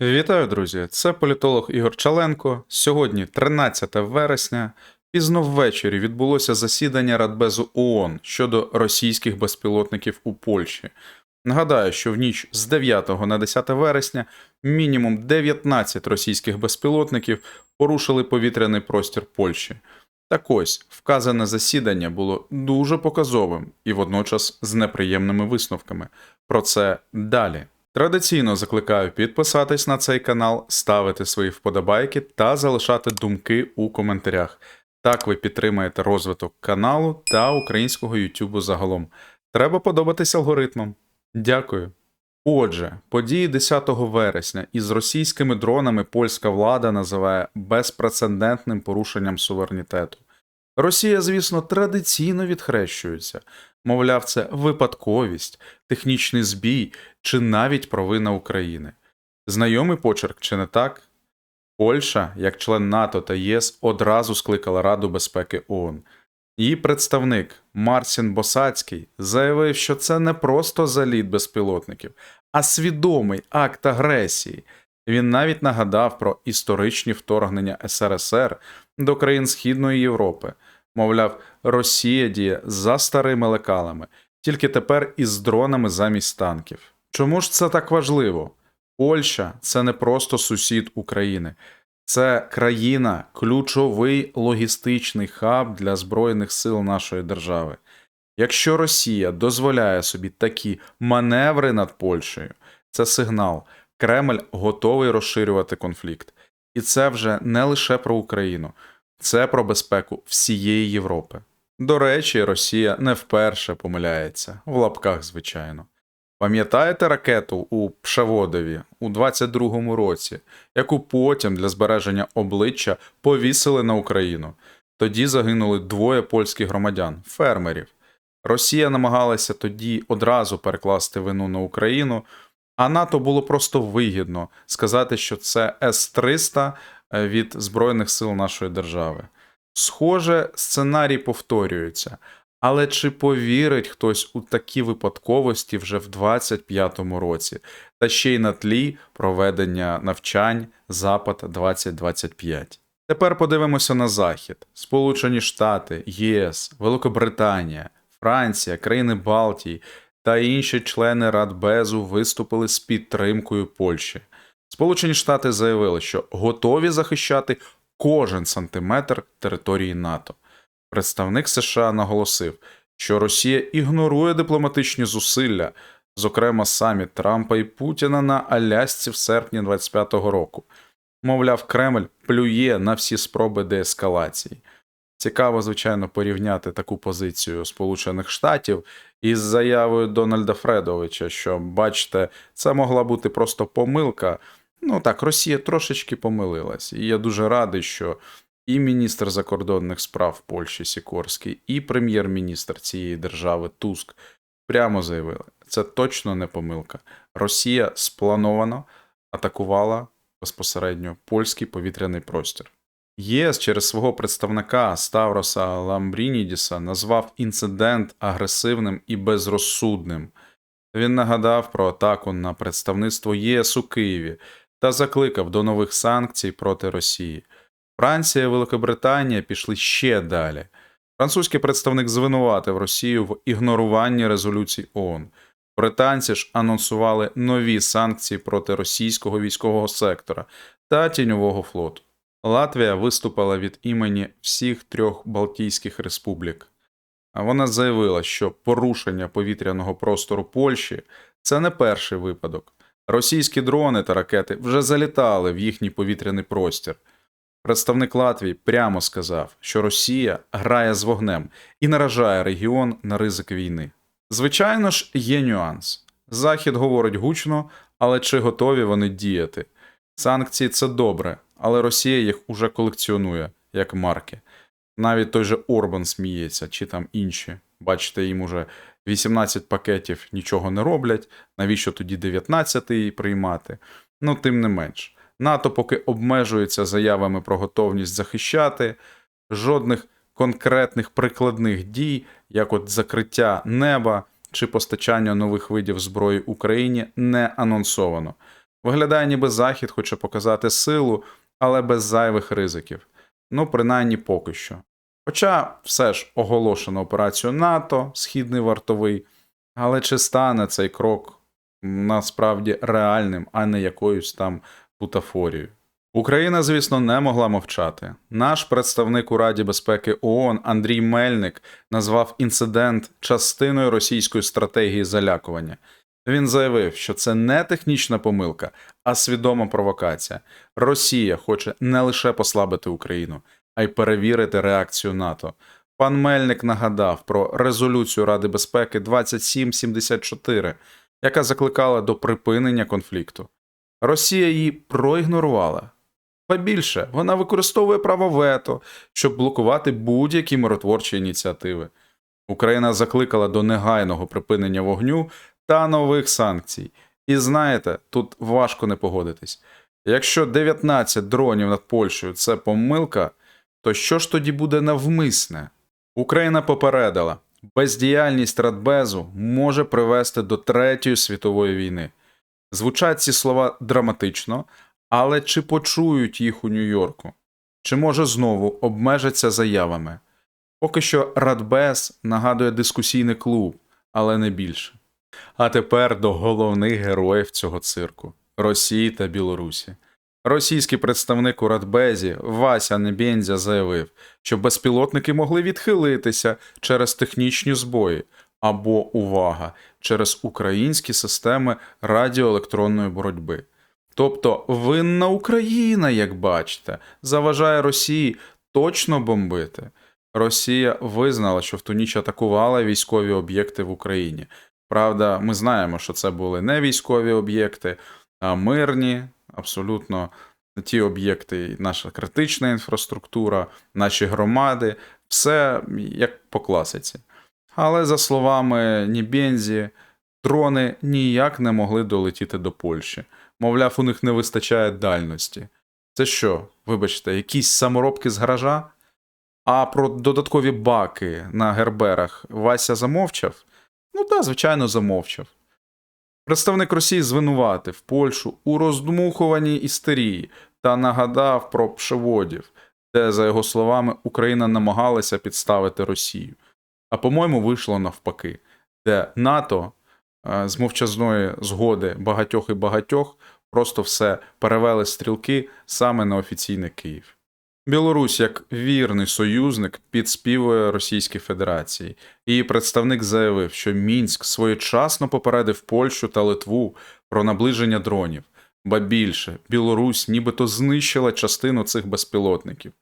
Вітаю, друзі! Це політолог Ігор Чаленко. Сьогодні, 13 вересня, пізно ввечері відбулося засідання Радбезу ООН щодо російських безпілотників у Польщі. Нагадаю, що в ніч з 9 на 10 вересня мінімум 19 російських безпілотників порушили повітряний простір Польщі. Так ось, вказане засідання було дуже показовим і водночас з неприємними висновками. Про це далі. Традиційно закликаю підписатись на цей канал, ставити свої вподобайки та залишати думки у коментарях. Так ви підтримаєте розвиток каналу та українського Ютубу загалом. Треба подобатись алгоритмам. Дякую. Отже, події 10 вересня із російськими дронами польська влада називає безпрецедентним порушенням суверенітету. Росія, звісно, традиційно відхрещується, мовляв, це випадковість, технічний збій чи навіть провина України. Знайомий почерк чи не так? Польща, як член НАТО та ЄС, одразу скликала Раду безпеки ООН. Її представник Марсін Босацький заявив, що це не просто заліт безпілотників, а свідомий акт агресії. Він навіть нагадав про історичні вторгнення СРСР до країн Східної Європи. Мовляв, Росія діє за старими лекалами, тільки тепер із дронами замість танків. Чому ж це так важливо? Польща це не просто сусід України, це країна, ключовий логістичний хаб для Збройних сил нашої держави. Якщо Росія дозволяє собі такі маневри над Польщею, це сигнал. Кремль готовий розширювати конфлікт. І це вже не лише про Україну, це про безпеку всієї Європи. До речі, Росія не вперше помиляється, в лапках, звичайно. Пам'ятаєте ракету у Пшаводові у 22-му році, яку потім для збереження обличчя повісили на Україну? Тоді загинули двоє польських громадян, фермерів. Росія намагалася тоді одразу перекласти вину на Україну, а НАТО було просто вигідно сказати, що це С-300 від Збройних сил нашої держави. Схоже, сценарій повторюється. Але чи повірить хтось у такі випадковості вже в 25-му році, та ще й на тлі проведення навчань Запад 2025? Тепер подивимося на Захід: Сполучені Штати, ЄС, Великобританія, Франція, країни Балтії та інші члени Радбезу виступили з підтримкою Польщі. Сполучені Штати заявили, що готові захищати кожен сантиметр території НАТО. Представник США наголосив, що Росія ігнорує дипломатичні зусилля, зокрема саміт Трампа і Путіна на Алясці в серпні 25-го року. Мовляв, Кремль плює на всі спроби деескалації. Цікаво, звичайно, порівняти таку позицію Сполучених Штатів із заявою Дональда Фредовича, що, бачите, це могла бути просто помилка. Ну так, Росія трошечки помилилась. І я дуже радий, що і міністр закордонних справ Польщі Сікорський, і прем'єр-міністр цієї держави Туск прямо заявили, це точно не помилка. Росія сплановано атакувала безпосередньо польський повітряний простір. ЄС через свого представника Ставроса Ламбрінідіса назвав інцидент агресивним і безрозсудним. Він нагадав про атаку на представництво ЄС у Києві та закликав до нових санкцій проти Росії. Франція і Великобританія пішли ще далі. Французький представник звинуватив Росію в ігноруванні резолюцій ООН. Британці ж анонсували нові санкції проти російського військового сектора та тіньового флоту. Латвія виступила від імені всіх трьох Балтійських республік. Вона заявила, що порушення повітряного простору Польщі це не перший випадок. Російські дрони та ракети вже залітали в їхній повітряний простір. Представник Латвії прямо сказав, що Росія грає з вогнем і наражає регіон на ризик війни. Звичайно ж, є нюанс. Захід говорить гучно, але чи готові вони діяти? Санкції це добре, але Росія їх уже колекціонує як марки. Навіть той же Орбан сміється, чи там інші. Бачите, їм уже 18 пакетів нічого не роблять. Навіщо тоді 19 приймати? Ну, тим не менш. НАТО поки обмежується заявами про готовність захищати, жодних конкретних прикладних дій, як от закриття неба чи постачання нових видів зброї Україні, не анонсовано. Виглядає, ніби Захід хоче показати силу, але без зайвих ризиків. Ну, принаймні поки що. Хоча все ж оголошено операцію НАТО, Східний вартовий, але чи стане цей крок насправді реальним, а не якоюсь там бутафорією? Україна, звісно, не могла мовчати. Наш представник у Раді безпеки ООН Андрій Мельник назвав інцидент частиною російської стратегії залякування. Він заявив, що це не технічна помилка, а свідома провокація. Росія хоче не лише послабити Україну, а й перевірити реакцію НАТО. Пан Мельник нагадав про резолюцію Ради безпеки 2774, яка закликала до припинення конфлікту. Росія її проігнорувала. Ба більше, вона використовує право вето, щоб блокувати будь-які миротворчі ініціативи. Україна закликала до негайного припинення вогню та нових санкцій. І знаєте, тут важко не погодитись. Якщо 19 дронів над Польщею це помилка, то що ж тоді буде навмисне? Україна попередила, бездіяльність Радбезу може привести до Третьої світової війни. Звучать ці слова драматично, але чи почують їх у Нью-Йорку? Чи може знову обмежаться заявами? Поки що Радбез нагадує дискусійний клуб, але не більше. А тепер до головних героїв цього цирку Росії та Білорусі. Російський представник у Радбезі Вася Небєнзя заявив, що безпілотники могли відхилитися через технічні збої або увага через українські системи радіоелектронної боротьби. Тобто винна Україна, як бачите, заважає Росії точно бомбити. Росія визнала, що в ту ніч атакувала військові об'єкти в Україні. Правда, ми знаємо, що це були не військові об'єкти, мирні, абсолютно ті об'єкти, наша критична інфраструктура, наші громади, все як по класиці. Але за словами Нібензі, дрони ніяк не могли долетіти до Польщі. Мовляв, у них не вистачає дальності. Це що, вибачте, якісь саморобки з гаража? А про додаткові баки на герберах Вася замовчав? Ну так, звичайно, замовчав. Представник Росії звинуватив Польщу у роздмухуваній істерії та нагадав про пшеводів, де, за його словами, Україна намагалася підставити Росію. А по-моєму, вийшло навпаки, де НАТО е, з мовчазної згоди багатьох і багатьох просто все перевели стрілки саме на офіційний Київ. Білорусь, як вірний союзник, підспівує Російській Федерації. Її представник заявив, що Мінськ своєчасно попередив Польщу та Литву про наближення дронів, ба більше, Білорусь нібито знищила частину цих безпілотників.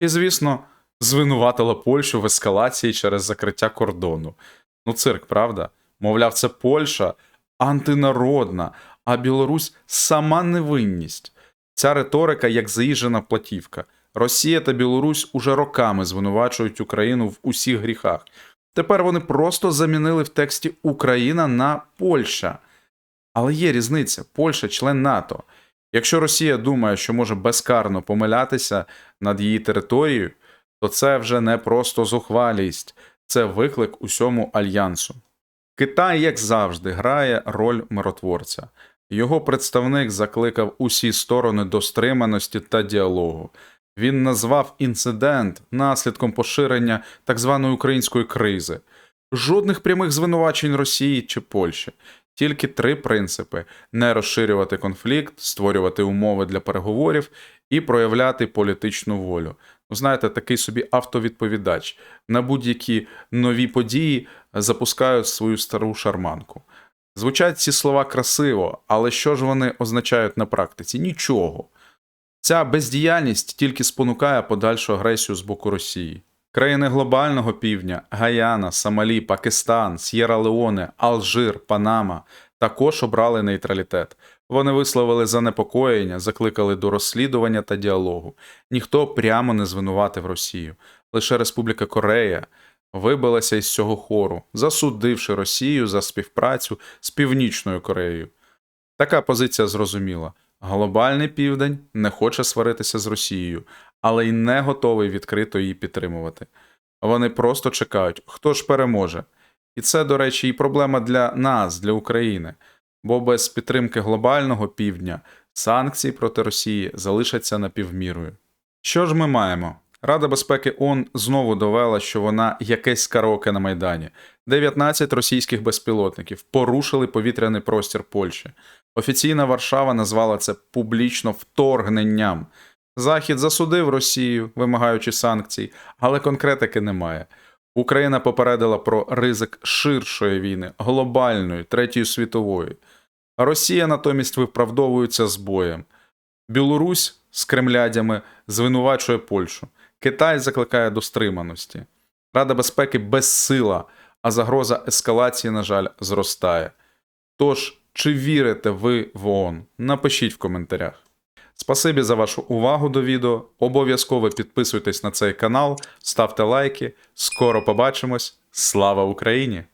І, звісно, звинуватила Польщу в ескалації через закриття кордону. Ну, цирк, правда? Мовляв, це Польща антинародна, а Білорусь сама невинність. Ця риторика як заїжджена платівка. Росія та Білорусь уже роками звинувачують Україну в усіх гріхах. Тепер вони просто замінили в тексті Україна на Польща. Але є різниця: Польща член НАТО. Якщо Росія думає, що може безкарно помилятися над її територією, то це вже не просто зухвалість, це виклик усьому альянсу. Китай, як завжди, грає роль миротворця. Його представник закликав усі сторони до стриманості та діалогу. Він назвав інцидент наслідком поширення так званої української кризи. Жодних прямих звинувачень Росії чи Польщі, тільки три принципи: не розширювати конфлікт, створювати умови для переговорів і проявляти політичну волю. Ну, знаєте, такий собі автовідповідач на будь-які нові події запускають свою стару шарманку. Звучать ці слова красиво, але що ж вони означають на практиці? Нічого. Ця бездіяльність тільки спонукає подальшу агресію з боку Росії. Країни глобального півдня Гаяна, Сомалі, Пакистан, С'єра Леоне, Алжир, Панама також обрали нейтралітет. Вони висловили занепокоєння, закликали до розслідування та діалогу. Ніхто прямо не звинуватив Росію. Лише Республіка Корея вибилася із цього хору, засудивши Росію за співпрацю з Північною Кореєю. Така позиція зрозуміла. Глобальний південь не хоче сваритися з Росією, але й не готовий відкрито її підтримувати. Вони просто чекають, хто ж переможе. І це, до речі, і проблема для нас, для України. бо без підтримки глобального півдня санкції проти Росії залишаться напівмірою. Що ж ми маємо? Рада безпеки ООН знову довела, що вона якесь караоке на Майдані. 19 російських безпілотників порушили повітряний простір Польщі. Офіційна Варшава назвала це публічно вторгненням. Захід засудив Росію, вимагаючи санкцій, але конкретики немає. Україна попередила про ризик ширшої війни, глобальної, третьої світової. Росія натомість виправдовується збоєм. Білорусь з кремлядями звинувачує Польщу. Китай закликає до стриманості. Рада безпеки безсила, а загроза ескалації, на жаль, зростає. Тож, чи вірите ви в ООН? Напишіть в коментарях. Спасибі за вашу увагу до відео. Обов'язково підписуйтесь на цей канал, ставте лайки. Скоро побачимось. Слава Україні!